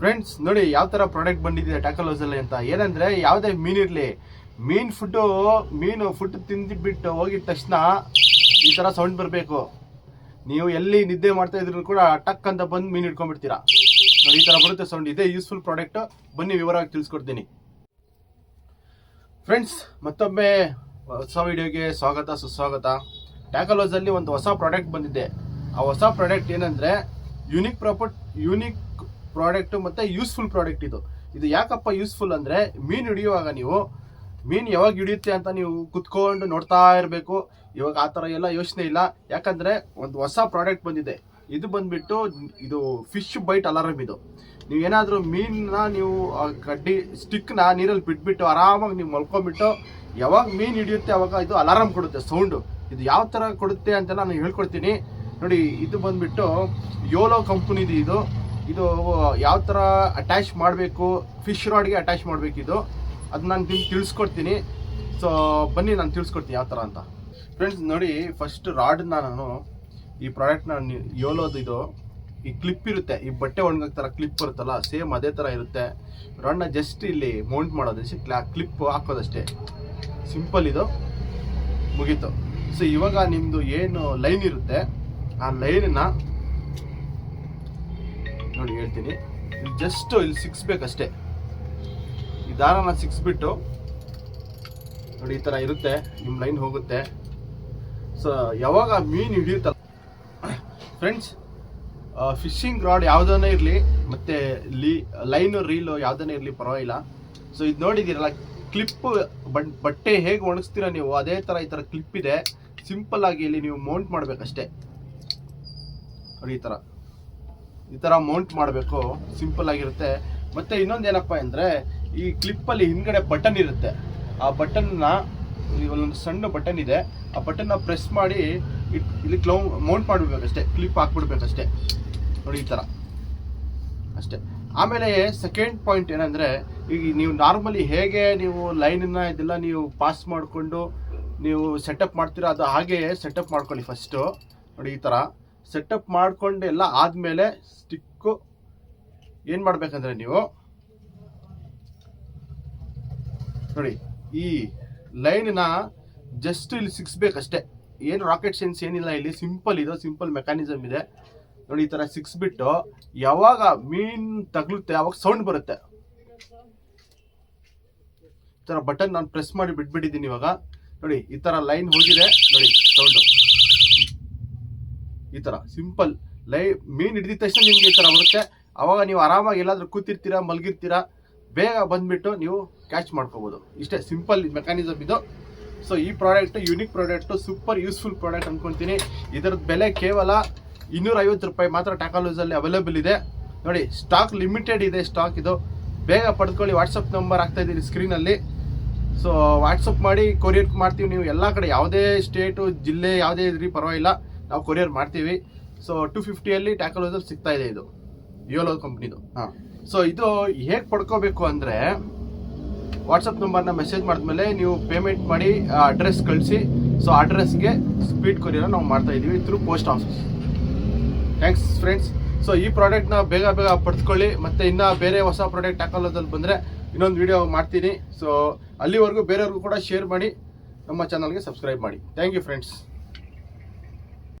Friends ನೋಡಿ ಯಾವ ತರ ಪ್ರಾಡಕ್ಟ್ ಬಂದಿದೆ ಟ್ಯಾಕಲೋಸಲ್ಲಿ ಅಂತ. ಏನಂದ್ರೆ ಯಾವುದೇ ಮೀನಿರಲಿ ಮೀನ್ ಫುಡ್ ಮೀನು ಫುಡ್ ತಿಂದಿಬಿಟ್ಟು ಹೋಗಿದ ತಕ್ಷಣ ಈ ತರ ಸೌಂಡ್ ಬರಬೇಕು. ನೀವು ಎಲ್ಲಿ ನಿದ್ದೆ ಮಾಡ್ತಾ ಇದ್ರು ಕೂಡ ಟಕ್ ಅಂತ ಬಂದು ಮೀನ್ ಇಟ್ಕೊಂಡ್ಬಿಡ್ತೀರಾ ನೋಡಿ, ಈ ತರ ಬರುತ್ತೆ ಸೌಂಡ್ ಇದೇ ಯೂಸ್ಫುಲ್ ಪ್ರಾಡಕ್ಟ್ ಬನ್ನಿ, ವಿವರವಾಗಿ ತಿಳಿಸ್ಕೊಡ್ತೀನಿ. ಫ್ರೆಂಡ್ಸ್ ಮತ್ತೊಮ್ಮೆ ಹೊಸ ವಿಡಿಯೋಗೆ ಸ್ವಾಗತ, ಸುಸ್ವಾಗತ. ಟ್ಯಾಕಲೋಸಲ್ಲಿ ಒಂದು ಹೊಸ ಪ್ರಾಡಕ್ಟ್ ಬಂದಿದೆ. ಆ ಹೊಸ ಪ್ರಾಡಕ್ಟ್ ಏನಂದರೆ ಯುನಿಕ್ ಪ್ರಾಪರ್ಟ್ ಯೂನಿಕ್ ಪ್ರಾಡಕ್ಟ್ ಮತ್ತೆ ಯೂಸ್ಫುಲ್ ಪ್ರಾಡಕ್ಟ್ ಇದು. ಇದು ಯಾಕಪ್ಪ ಯೂಸ್ಫುಲ್ ಅಂದ್ರೆ ಮೀನು ಹಿಡಿಯುವಾಗ ನೀವು, ಮೀನು ಯಾವಾಗ ಹಿಡಿಯುತ್ತೆ ಅಂತ ನೀವು ಕುತ್ಕೊಂಡು ನೋಡ್ತಾ ಇರಬೇಕು. ಇವಾಗ ಆ ಥರ ಎಲ್ಲ ಯೋಚನೆ ಇಲ್ಲ. ಯಾಕಂದ್ರೆ ಒಂದು ಹೊಸ ಪ್ರಾಡಕ್ಟ್ ಬಂದಿದೆ. ಇದು ಬಂದ್ಬಿಟ್ಟು ಇದು ಫಿಶ್ ಬೈಟ್ ಅಲಾರಮ್ ಇದು. ನೀವು ಏನಾದರೂ ಮೀನನ್ನ ನೀವು ಕಡ್ಡಿ ಸ್ಟಿಕ್ನ ನೀರಲ್ಲಿ ಬಿಟ್ಬಿಟ್ಟು ಆರಾಮಾಗಿ ನೀವು ಮಲ್ಕೊಂಡ್ಬಿಟ್ಟು ಯಾವಾಗ ಮೀನು ಹಿಡಿಯುತ್ತೆ ಅವಾಗ ಇದು ಅಲಾರಮ್ ಕೊಡುತ್ತೆ, ಸೌಂಡು. ಇದು ಯಾವ ಥರ ಕೊಡುತ್ತೆ ಅಂತೆಲ್ಲ ನಾನು ಹೇಳ್ಕೊಡ್ತೀನಿ. ನೋಡಿ, ಇದು ಬಂದ್ಬಿಟ್ಟು ಯೋಲೋ ಕಂಪ್ನಿದು ಇದು. ಇದು ಯಾವ ಥರ ಅಟ್ಯಾಚ್ ಮಾಡಬೇಕು ಫಿಶ್ ರಾಡ್ಗೆ ಅಟ್ಯಾಚ್ ಮಾಡಬೇಕು ಇದು, ಅದು ನಾನು ನಿಮ್ಗೆ ತಿಳಿಸ್ಕೊಡ್ತೀನಿ. ಸೊ ಬನ್ನಿ, ನಾನು ತಿಳಿಸ್ಕೊಡ್ತೀನಿ ಯಾವ ಥರ ಅಂತ. ಫ್ರೆಂಡ್ಸ್ ನೋಡಿ ಫಸ್ಟ್ ರಾಡನ್ನ ನಾನು ಈ ಪ್ರಾಡಕ್ಟ್ನ ಯೋಲೋದು ಇದು, ಈ ಕ್ಲಿಪ್ ಇರುತ್ತೆ. ಈ ಬಟ್ಟೆ ಒಣಗಕ್ಕೆ ಥರ ಕ್ಲಿಪ್ ಬರುತ್ತಲ್ಲ ಸೇಮ್ ಅದೇ ಥರ ಇರುತ್ತೆ. ರಾಡ್ನ ಜಸ್ಟ್ ಇಲ್ಲಿ ಮೌಂಟ್ ಮಾಡೋದಷ್ಟೇ ಕ್ಲಿಪ್ ಹಾಕೋದಷ್ಟೇ. ಸಿಂಪಲ್ ಇದು. ಮುಗೀತು. ಸೊ ಇವಾಗ ನಿಮ್ಮದು ಏನು ಲೈನ್ ಇರುತ್ತೆ, ಆ ಲೈನನ್ನ ನೋಡಿ ಹೇಳ್ತೀನಿ. ಜಸ್ಟ್ ಇಲ್ಲಿ ಸಿಕ್ಸ್ಬೇಕಷ್ಟೇ. ಈ ದಾರನ ಸಿಕ್ಸ್ಬಿಟ್ಟು ನೋಡಿ ಈ ಥರ ಇರುತ್ತೆ ನಿಮ್ಮ ಲೈನ್ ಹೋಗುತ್ತೆ. ಸೊ ಯಾವಾಗ ಮೀನು ಹಿಡಿಯುತ್ತಲ್ಲ. ಫ್ರೆಂಡ್ಸ್ ಫಿಶಿಂಗ್ ರಾಡ್ ಯಾವುದನ್ನೇ ಇರಲಿ, ಮತ್ತು ಲೀ ಲೈನು ರೀಲು ಯಾವುದನ್ನೇ ಇರಲಿ ಪರವಾಗಿಲ್ಲ. ಸೊ ಇದು ನೋಡಿದ್ದೀರಲ್ಲ ಕ್ಲಿಪ್ ಬಟ್ಟೆ ಹೇಗೆ ಒಣಗಿಸ್ತೀರ ನೀವು, ಅದೇ ಥರ ಈ ಥರ ಕ್ಲಿಪ್ ಇದೆ. ಸಿಂಪಲ್ ಆಗಿ ಇಲ್ಲಿ ನೀವು ಮೌಂಟ್ ಮಾಡಬೇಕಷ್ಟೇ. ನೋಡಿ ಈ ಥರ ಈ ಥರ ಮೌಂಟ್ ಮಾಡಬೇಕು ಸಿಂಪಲ್ ಆಗಿರುತ್ತೆ. ಮತ್ತೆ ಇನ್ನೊಂದು ಏನಪ್ಪ ಅಂದರೆ, ಈ ಕ್ಲಿಪ್ಪಲ್ಲಿ ಹಿಂದ್ಗಡೆ ಬಟನ್ ಇರುತ್ತೆ. ಆ ಬಟನ್ನ ಒಂದು ಸಣ್ಣ ಬಟನ್ ಇದೆ. ಆ ಬಟನ್ನ ಪ್ರೆಸ್ ಮಾಡಿ ಇಲ್ಲಿ ಕ್ಲೌ ಮೌಂಟ್ ಮಾಡಿಬಿಡ್ಬೇಕಷ್ಟೇ. ಕ್ಲಿಪ್ ಹಾಕ್ಬಿಡ್ಬೇಕಷ್ಟೇ. ನೋಡಿ ಈ ಥರ ಅಷ್ಟೇ. ಆಮೇಲೆ ಸೆಕೆಂಡ್ ಪಾಯಿಂಟ್ ಏನಂದರೆ ಈಗ ನೀವು ನಾರ್ಮಲಿ ಹೇಗೆ ನೀವು ಲೈನನ್ನ ಇದೆಲ್ಲ ನೀವು ಪಾಸ್ ಮಾಡಿಕೊಂಡು, ನೀವು ಸೆಟಪ್ ಮಾಡ್ತೀರಾ, ಅದು ಹಾಗೆ ಸೆಟಪ್ ಮಾಡ್ಕೊಳ್ಳಿ ಫಸ್ಟು ನೋಡಿ ಈ ಥರ ಸೆಟಪ್ ಮಾಡಿಕೊಂಡು ಎಲ್ಲ ಆದಮೇಲೆ ಸ್ಟಿಕ್ಕು ಏನು ಮಾಡಬೇಕಂದ್ರೆ ನೀವು ನೋಡಿ, ಈ ಲೈನ್ನ ಜಸ್ಟ್ ಇಲ್ಲಿ ಸಿಕ್ಸ್ಬೇಕಷ್ಟೇ. ಏನು ರಾಕೆಟ್ ಸೈನ್ಸ್ ಏನಿಲ್ಲ ಇಲ್ಲಿ. ಸಿಂಪಲ್ ಇದು ಸಿಂಪಲ್ ಮೆಕ್ಯಾನಿಸಮ್ ಇದೆ. ನೋಡಿ, ಈ ಥರ ಸಿಕ್ಸ್ಬಿಟ್ಟು ಯಾವಾಗ ಮೀನ್ ತಗಲುತ್ತೆ, ಅವಾಗ ಸೌಂಡ್ ಬರುತ್ತೆ. ಈ ಥರ ಬಟನ್ ನಾನು ಪ್ರೆಸ್ ಮಾಡಿ ಬಿಟ್ಬಿಟ್ಟಿದ್ದೀನಿ ಇವಾಗ. ನೋಡಿ, ಈ ಥರ ಲೈನ್ ಹೋಗಿದೆ. ನೋಡಿ ಸೌಂಡು ಈ ಥರ ಸಿಂಪಲ್ ಲೈ ಮೀನ್ ಹಿಡಿದ ತಕ್ಷಣ ನಿಮ್ಗೆ ಈ ಥರ ಬರುತ್ತೆ. ಅವಾಗ ನೀವು ಆರಾಮಾಗಿ ಎಲ್ಲಾದ್ರೂ ಕೂತಿರ್ತೀರಾ, ಮಲಗಿರ್ತೀರಾ, ಬೇಗ ಬಂದ್ಬಿಟ್ಟು ನೀವು ಕ್ಯಾಚ್ ಮಾಡ್ಕೋಬೋದು. ಇಷ್ಟೇ ಸಿಂಪಲ್ ಮೆಕ್ಯಾನಿಸಮ್ ಇದು. ಸೊ ಈ product unique product super useful product ಅನ್ಕೊಂತೀನಿ. ಇದರದ್ದು ಬೆಲೆ ಕೇವಲ ಇನ್ನೂರ ಐವತ್ತು ರೂಪಾಯಿ ಮಾತ್ರ ಟ್ಯಾಕಾಲೂಸಲ್ಲಿ ಅವೈಲೇಬಲ್ ಇದೆ. ನೋಡಿ ಸ್ಟಾಕ್ ಲಿಮಿಟೆಡ್ ಇದೆ ಸ್ಟಾಕ್ ಇದು. ಬೇಗ ಪಡ್ಕೊಳ್ಳಿ ವಾಟ್ಸಪ್ ನಂಬರ್ ಆಗ್ತಾ ಇದ್ದೀರಿ ಸ್ಕ್ರೀನಲ್ಲಿ ಸೊ ವಾಟ್ಸಪ್ ಮಾಡಿ ಕೊರಿಯರ್ ಮಾಡ್ತೀವಿ ನೀವು. ಎಲ್ಲ ಕಡೆ ಯಾವುದೇ ಸ್ಟೇಟು ಜಿಲ್ಲೆ ಯಾವುದೇ ಇದ್ರಿ ಪರವಾಗಿಲ್ಲ. ನಾವು ಕೊರಿಯರ್ ಮಾಡ್ತೀವಿ. ಸೊ ಟು ಫಿಫ್ಟಿಯಲ್ಲಿ ಟ್ಯಾಕಲೋಸಲ್ಲಿ ಸಿಗ್ತಾ ಇದೆ ಇದು. ಯೋಲೋ ಕಂಪ್ನಿದು ಹಾಂ. ಸೊ ಇದು ಹೇಗೆ ಪಡ್ಕೋಬೇಕು ಅಂದರೆ ವಾಟ್ಸಪ್ ನಂಬರ್ನ ಮೆಸೇಜ್ ಮಾಡಿದ್ಮೇಲೆ ನೀವು ಪೇಮೆಂಟ್ ಮಾಡಿ ಅಡ್ರೆಸ್ ಕಳಿಸಿ. ಸೊ ಅಡ್ರೆಸ್ಗೆ ಸ್ಪೀಡ್ ಕೊರಿಯರ್ ನಾವು ಮಾಡ್ತಾ ಇದ್ದೀವಿ through post office thanks friends so ಈ ಪ್ರಾಡಕ್ಟ್ನ ಬೇಗ ಬೇಗ ಪಡ್ಕೊಳ್ಳಿ ಮತ್ತೆ ಇನ್ನು ಬೇರೆ ಹೊಸ ಪ್ರಾಡಕ್ಟ್ ಹಾಕೋದಲ್ಲಿ ಬಂದರೆ ಇನ್ನೊಂದು ವಿಡಿಯೋ ಮಾಡ್ತೀನಿ. ಸೊ ಅಲ್ಲಿವರೆಗೂ ಬೇರೆಯವ್ರಿಗೂ ಕೂಡ ಶೇರ್ ಮಾಡಿ. ನಮ್ಮ ಚಾನಲ್ಗೆ ಸಬ್ಸ್ಕ್ರೈಬ್ ಮಾಡಿ. Thank you friends